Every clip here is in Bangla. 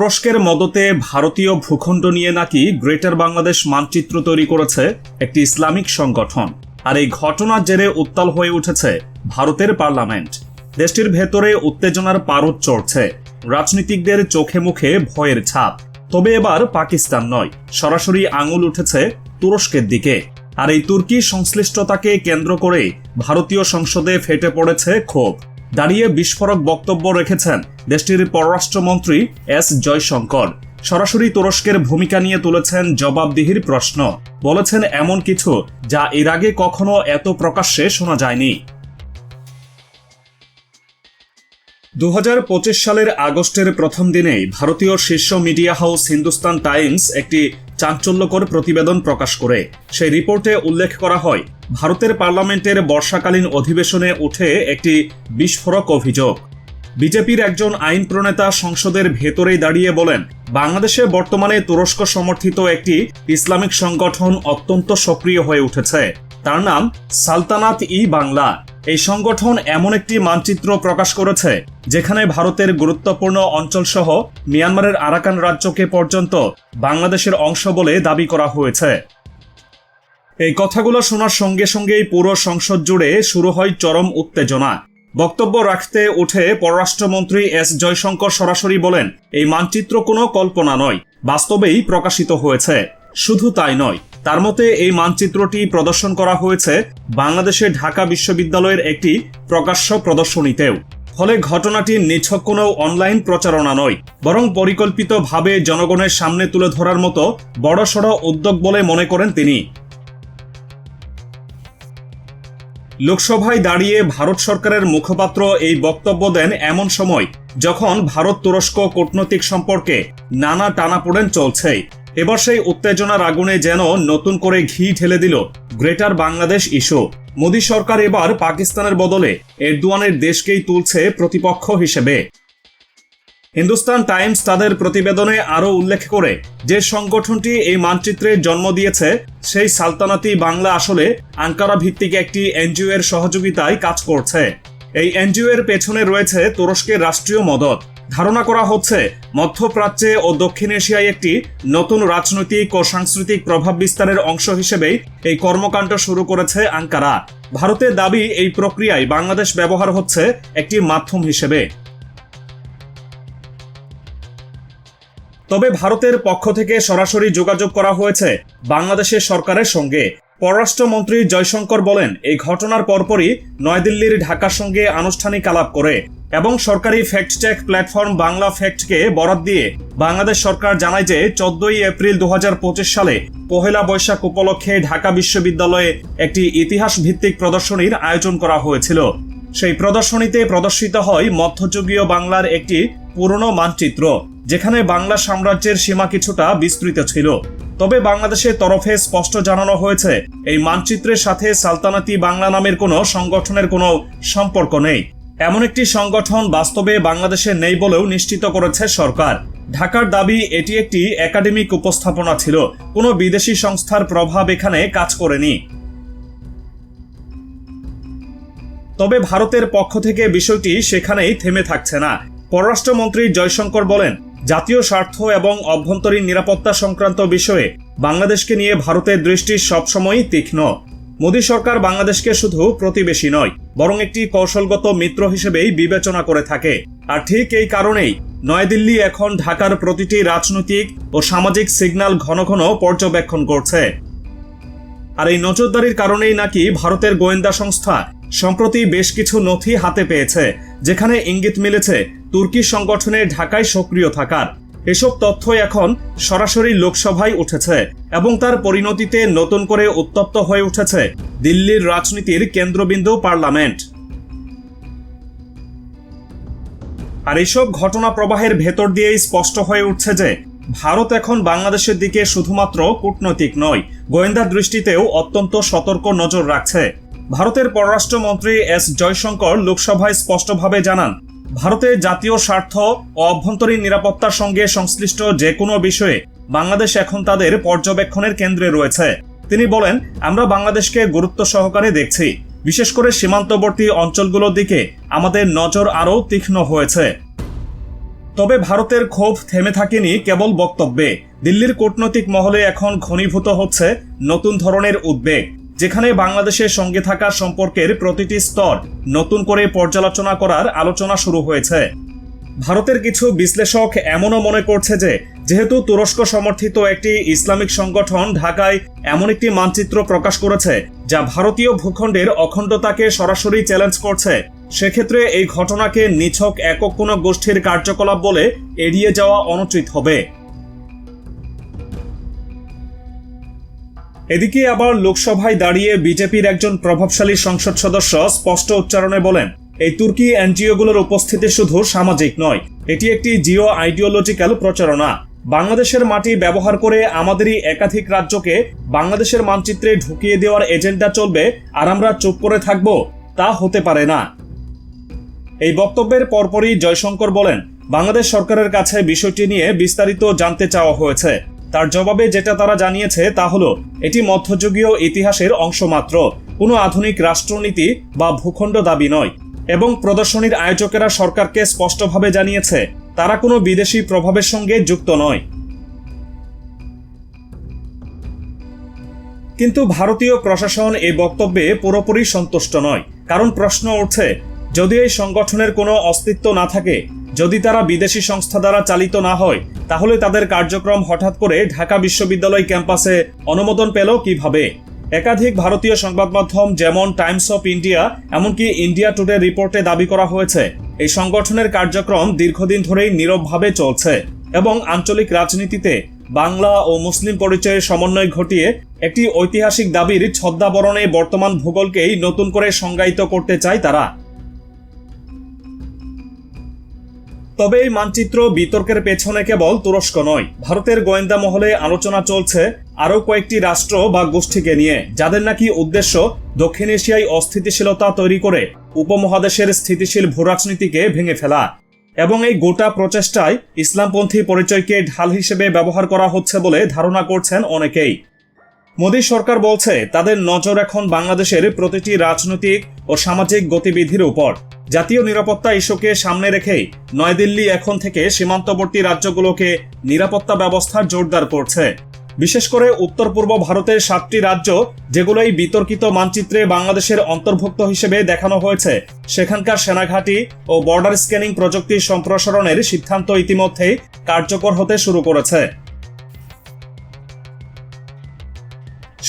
তুরস্কের মদতে ভারতীয় ভূখণ্ড নিয়ে নাকি গ্রেটার বাংলাদেশ মানচিত্র তৈরি করেছে একটি ইসলামিক সংগঠন। আর এই ঘটনার জেরে উত্তাল হয়ে উঠেছে ভারতের পার্লামেন্ট। দেশটির ভেতরে উত্তেজনার পারদ চড়ছে। রাজনীতিকদের চোখে মুখে ভয়ের ছাপ। তবে এবার পাকিস্তান নয়, সরাসরি আঙুল উঠেছে তুরস্কের দিকে। আর এই তুর্কি সংশ্লিষ্টতাকে কেন্দ্র করে ভারতীয় সংসদে ফেটে পড়েছে ক্ষোভ। দাঁড়িয়ে বিস্ফোরক বক্তব্য রেখেছেন দেশটির পররাষ্ট্রমন্ত্রী এস জয়শঙ্কর। সরাসরি তুরস্কের ভূমিকা নিয়ে তুলেছেন জবাবদিহির প্রশ্ন। বলেছেন এমন কিছু যা এর আগে কখনো এত প্রকাশ্যে শোনা যায়নি। দু হাজার পঁচিশ সালের আগস্টের প্রথম দিনেই ভারতীয় শীর্ষ মিডিয়া হাউস হিন্দুস্তান টাইমস একটি চাঞ্চল্যকর প্রতিবেদন প্রকাশ করে। সেই রিপোর্টে উল্লেখ করা হয় ভারতের পার্লামেন্টের বর্ষাকালীন অধিবেশনে উঠে একটি বিস্ফোরক অভিযোগ। বিজেপির একজন আইন প্রণেতা সংসদের ভেতরেই দাঁড়িয়ে বলেন, বাংলাদেশে বর্তমানে তুরস্ক সমর্থিত একটি ইসলামিক সংগঠন অত্যন্ত সক্রিয় হয়ে উঠেছে। তার নাম সালতানাত ই বাংলা। এই সংগঠন এমন একটি মানচিত্র প্রকাশ করেছে, যেখানে ভারতের গুরুত্বপূর্ণ অঞ্চলসহ মিয়ানমারের আরাকান রাজ্যকে পর্যন্ত বাংলাদেশের অংশ বলে দাবি করা হয়েছে। এই কথাগুলো শোনার সঙ্গে সঙ্গেই পুরো সংসদ জুড়ে শুরু হয় চরম উত্তেজনা। বক্তব্য রাখতে উঠে পররাষ্ট্রমন্ত্রী এস জয়শঙ্কর সরাসরি বলেন, এই মানচিত্র কোনো কল্পনা নয়, বাস্তবেই প্রকাশিত হয়েছে। শুধু তাই নয়, তার মতে এই মানচিত্রটি প্রদর্শন করা হয়েছে বাংলাদেশের ঢাকা বিশ্ববিদ্যালয়ের একটি প্রকাশ্য প্রদর্শনীতেও। ফলে ঘটনাটি নিছক কোনো অনলাইন প্রচারণা নয়, বরং পরিকল্পিতভাবে জনগণের সামনে তুলে ধরার মতো বড়সড় উদ্যোগ বলে মনে করেন তিনি। লোকসভায় দাঁড়িয়ে ভারত সরকারের মুখপাত্র এই বক্তব্য দেন এমন সময়, যখন ভারত তুরস্ক কূটনৈতিক সম্পর্কে নানা টানাপোড়েন চলছে। এবার সেই উত্তেজনার আগুনে যেন নতুন করে ঘি ঢেলে দিল গ্রেটার বাংলাদেশ ইস্যু। মোদী সরকার এবার পাকিস্তানের বদলে এরদোয়ানের দেশকেই তুলছে প্রতিপক্ষ হিসেবে। হিন্দুস্তান টাইমস তাদের প্রতিবেদনে আরও উল্লেখ করে, যে সংগঠনটি এই মানচিত্রে জন্ম দিয়েছে, সেই সালতানাতি বাংলা আসলে আঙ্কারা ভিত্তিক একটি এনজিও এর সহযোগিতায় কাজ করছে। এই এনজিও এর পেছনে রয়েছে তুরস্কের রাষ্ট্রীয় মদত। ধারণা করা হচ্ছে, মধ্যপ্রাচ্যে ও দক্ষিণ এশিয়ায় একটি নতুন রাজনৈতিক ও সাংস্কৃতিক প্রভাব বিস্তারের অংশ হিসেবেই এই কর্মকাণ্ড শুরু করেছে আঙ্কারা। ভারতের দাবি এই প্রক্রিয়ায় বাংলাদেশ ব্যবহার হচ্ছে একটি মাধ্যম হিসেবে। তবে ভারতের পক্ষ থেকে সরাসরি যোগাযোগ করা হয়েছে বাংলাদেশের সরকারের সঙ্গে। পররাষ্ট্রমন্ত্রী জয়শঙ্কর বলেন, এই ঘটনার পরপরই নয়াদিল্লির ঢাকার সঙ্গে আনুষ্ঠানিক আলাপ করে এবং সরকারি ফ্যাক্ট চেক প্ল্যাটফর্ম বাংলা ফ্যাক্টকে বরাদ দিয়ে বাংলাদেশ সরকার জানায় যে, চোদ্দই এপ্রিল দু হাজার পঁচিশ সালে পহেলা বৈশাখ উপলক্ষে ঢাকা বিশ্ববিদ্যালয়ে একটি ইতিহাস ভিত্তিক প্রদর্শনীর আয়োজন করা হয়েছিল। সেই প্রদর্শনীতে প্রদর্শিত হয় মধ্যযুগীয় বাংলার একটি পুরনো মানচিত্র। যেখানে বাংলা সাম্রাজ্যের সীমা কিছুটা বিস্তৃত ছিল। তবে বাংলাদেশের তরফে স্পষ্ট জানানো হয়েছে, এই মানচিত্রের সাথে সালতানাতি বাংলা নামের কোনো সংগঠনের কোনো সম্পর্ক নেই। এমন একটি সংগঠন বাস্তবে বাংলাদেশে নেই বলেও নিশ্চিত করেছে সরকার। ঢাকার দাবি, এটি একটি একাডেমিক উপস্থাপনা ছিল, কোনো বিদেশি সংস্থার প্রভাব এখানে কাজ করেনি। তবে ভারতের পক্ষ থেকে বিষয়টি সেখানেই থেমে থাকছে না। পররাষ্ট্রমন্ত্রী জয়শঙ্কর বলেন জাতীয় স্বার্থ এবং অভ্যন্তরীণ নিরাপত্তা সংক্রান্ত বিষয়ে বাংলাদেশকে নিয়ে ভারতের দৃষ্টি সবসময়ই তীক্ষ্ণ। মোদী সরকার বাংলাদেশকে শুধু প্রতিবেশী নয়, বরং একটি কৌশলগত মিত্র হিসেবেই বিবেচনা করে থাকে। আর ঠিক এই কারণেই নয়াদিল্লি এখন ঢাকার প্রতিটি রাজনৈতিক ও সামাজিক সিগন্যাল ঘন ঘন পর্যবেক্ষণ করছে। আর এই নজরদারির কারণেই নাকি ভারতের গোয়েন্দা সংস্থা সম্প্রতি বেশ কিছু নথি হাতে পেয়েছে, যেখানে ইঙ্গিত মিলেছে তুর্কি সংগঠনের ঢাকায় সক্রিয় থাকার। এসব তথ্য এখন সরাসরি লোকসভায় উঠেছে এবং তার পরিণতিতে নতুন করে উত্তপ্ত হয়ে উঠেছে দিল্লির রাজনীতির কেন্দ্রবিন্দু পার্লামেন্ট। আর এসব ঘটনা প্রবাহের ভেতর দিয়েই স্পষ্ট হয়ে উঠছে যে, ভারত এখন বাংলাদেশের দিকে শুধুমাত্র কূটনৈতিক নয়, গোয়েন্দা দৃষ্টিতেও অত্যন্ত সতর্ক নজর রাখছে। ভারতের পররাষ্ট্রমন্ত্রী এস জয়শঙ্কর লোকসভায় স্পষ্টভাবে জানান ভারতের জাতীয় স্বার্থ ও অভ্যন্তরীণ নিরাপত্তার সঙ্গে সংশ্লিষ্ট যে কোনো বিষয়ে বাংলাদেশ এখন তাদের পর্যবেক্ষণের কেন্দ্রে রয়েছে। তিনি বলেন, আমরা বাংলাদেশকে গুরুত্ব সহকারে দেখছি, বিশেষ করে সীমান্তবর্তী অঞ্চলগুলোর দিকে আমাদের নজর আরও তীক্ষ্ণ হয়েছে। তবে ভারতের ক্ষোভ থেমে থাকেনি কেবল বক্তব্যে, দিল্লির কূটনৈতিক মহলে এখন ঘনীভূত হচ্ছে নতুন ধরনের উদ্বেগ। যেখানে বাংলাদেশের সঙ্গে থাকা সম্পর্কের প্রতিটি স্তর নতুন করে পর্যালোচনা করার আলোচনা শুরু হয়েছে। ভারতের কিছু বিশ্লেষক এমনও মনে করছে যে, যেহেতু তুরস্ক সমর্থিত একটি ইসলামিক সংগঠন ঢাকায় এমন একটি মানচিত্র প্রকাশ করেছে, যা ভারতীয় ভূখণ্ডের অখণ্ডতাকে সরাসরি চ্যালেঞ্জ করছে, সেক্ষেত্রে এই ঘটনাকে নিছক একক কোনো গোষ্ঠীর কার্যকলাপ বলে এড়িয়ে যাওয়া অনুচিত হবে। এদিকে আবার লোকসভায় দাঁড়িয়ে বিজেপির একজন প্রভাবশালী সংসদ সদস্য স্পষ্ট উচ্চারণে বলেন, এই তুর্কি এনজিওগুলোর উপস্থিতি শুধু সামাজিক নয়, এটি একটি জিও আইডিওলজিক্যাল প্রচারণা। বাংলাদেশের মাটি ব্যবহার করে আমাদেরই একাধিক রাজ্যকে বাংলাদেশের মানচিত্রে ঢুকিয়ে দেওয়ার এজেন্ডা চলবে আর আমরা চুপ করে থাকব, তা হতে পারে না। এই বক্তব্যের পরপরই জয়শঙ্কর বলেন, বাংলাদেশ সরকারের কাছে বিষয়টি নিয়ে বিস্তারিত জানতে চাওয়া হয়েছে। তার জবাবে যেটা তারা জানিয়েছে তা হলো, এটি মধ্যযুগীয় ইতিহাসের অংশ মাত্র, কোনো আধুনিক রাষ্ট্রনীতি বা ভূখণ্ড দাবি নয়। এবং প্রদর্শনীর আয়োজকেরা সরকারকে স্পষ্টভাবে জানিয়েছে, তারা কোনো বিদেশি প্রভাবের সঙ্গে যুক্ত নয়। কিন্তু ভারতীয় প্রশাসন এই বক্তব্যে পুরোপুরি সন্তুষ্ট নয়, কারণ প্রশ্ন উঠছে, যদি এই সংগঠনের কোনো অস্তিত্ব না থাকে যদি তারা বিদেশি সংস্থা দ্বারা চালিত না হয়, তাহলে তাদের কার্যক্রম হঠাৎ করে ঢাকা বিশ্ববিদ্যালয় ক্যাম্পাসে অনুমোদন পেল কীভাবে? একাধিক ভারতীয় সংবাদ মাধ্যম যেমন টাইমস অফ ইন্ডিয়া, এমনকি ইন্ডিয়া টুডে রিপোর্টে দাবি করা হয়েছে, এই সংগঠনের কার্যক্রম দীর্ঘদিন ধরেই নীরবভাবে চলছে এবং আঞ্চলিক রাজনীতিতে বাংলা ও মুসলিম পরিচয়ের সমন্বয় ঘটিয়ে একটি ঐতিহাসিক দাবির ছদ্মাবরণে বর্তমান ভূগোলকেই নতুন করে সংজ্ঞায়িত করতে চায় তারা। তবে এই মানচিত্র বিতর্কের পেছনে কেবল তুরস্ক নয়। ভারতের গোয়েন্দা মহলে আলোচনা চলছে আরও কয়েকটি রাষ্ট্র বা গোষ্ঠীকে নিয়ে, যাদের নাকি উদ্দেশ্য দক্ষিণ এশিয়ায় অস্থিতিশীলতা তৈরি করে উপমহাদেশের স্থিতিশীল ভূরাজনীতিকে ভেঙে ফেলা এবং এই গোটা প্রচেষ্টায় ইসলামপন্থী পরিচয়কে ঢাল হিসেবে ব্যবহার করা হচ্ছে বলে ধারণা করছেন অনেকেই। মোদী সরকার বলছে, তাদের নজর এখন বাংলাদেশের প্রতিটি রাজনৈতিক ও সামাজিক গতিবিধির উপর। জাতীয় নিরাপত্তা ইস্যুকে সামনে রেখেই নয়াদিল্লি এখন থেকে সীমান্তবর্তী রাজ্যগুলোকে নিরাপত্তা ব্যবস্থা জোরদার করছে। বিশেষ করে উত্তর পূর্ব ভারতের সাতটি রাজ্য যেগুলো এই বিতর্কিত মানচিত্রে বাংলাদেশের অন্তর্ভুক্ত হিসেবে দেখানো হয়েছে, সেখানকার সেনাঘাঁটি ও বর্ডার স্ক্যানিং প্রযুক্তি সম্প্রসারণের সিদ্ধান্ত ইতিমধ্যেই কার্যকর হতে শুরু করেছে।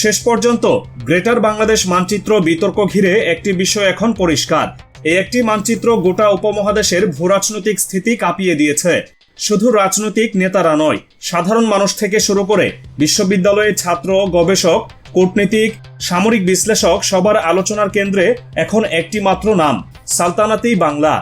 শেষ পর্যন্ত গ্রেটার বাংলাদেশ মানচিত্র বিতর্ক ঘিরে একটি বিষয় এখন পরিষ্কার। এই একটি মানচিত্র গোটা উপমহাদেশের ভূরাজনৈতিক স্থিতি কাঁপিয়ে দিয়েছে। শুধু রাজনৈতিক নেতারা নয়, সাধারণ মানুষ থেকে শুরু করে বিশ্ববিদ্যালয়ের ছাত্র, গবেষক, কূটনীতিক, সামরিক বিশ্লেষক সবার আলোচনার কেন্দ্রে এখন একটি মাত্র নাম, সালতানাতেই বাংলা।